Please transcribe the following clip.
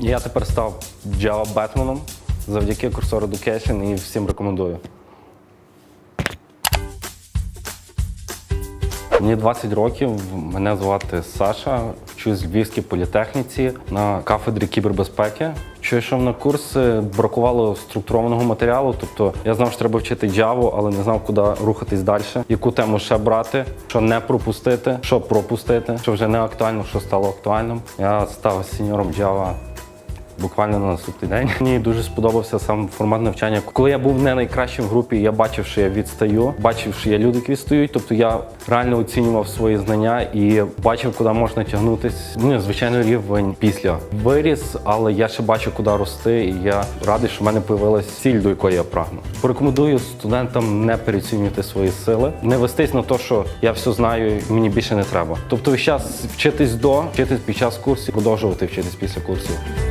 Я тепер став Java Бетменом завдяки курсору Education і всім рекомендую. Мені 20 років, мене звати Саша, вчусь в Львівській політехніці на кафедрі кібербезпеки. Що йшов на курси, бракувало структурованого матеріалу. Тобто я знав, що треба вчити Java, але не знав, куди рухатись далі, яку тему ще брати, що не пропустити, що пропустити, що вже не актуально, що стало актуальним. Я став сеньором Java буквально на наступний день. Мені дуже сподобався сам формат навчання. Коли я був не найкращим в групі, я бачив, що я відстаю, бачив, що є люди, які відстають. Тобто я реально оцінював свої знання і бачив, куди можна тягнутись. Ну, звичайно, рівень після виріс, але я ще бачу, куди рости, і я радий, що в мене появилась ціль, до якої я прагну. Порекомендую студентам не переоцінювати свої сили, не вестись на те, що я все знаю, і мені більше не треба. Тобто, весь час вчитись до, вчитись під час курсів, продовжувати вчитись після курсів.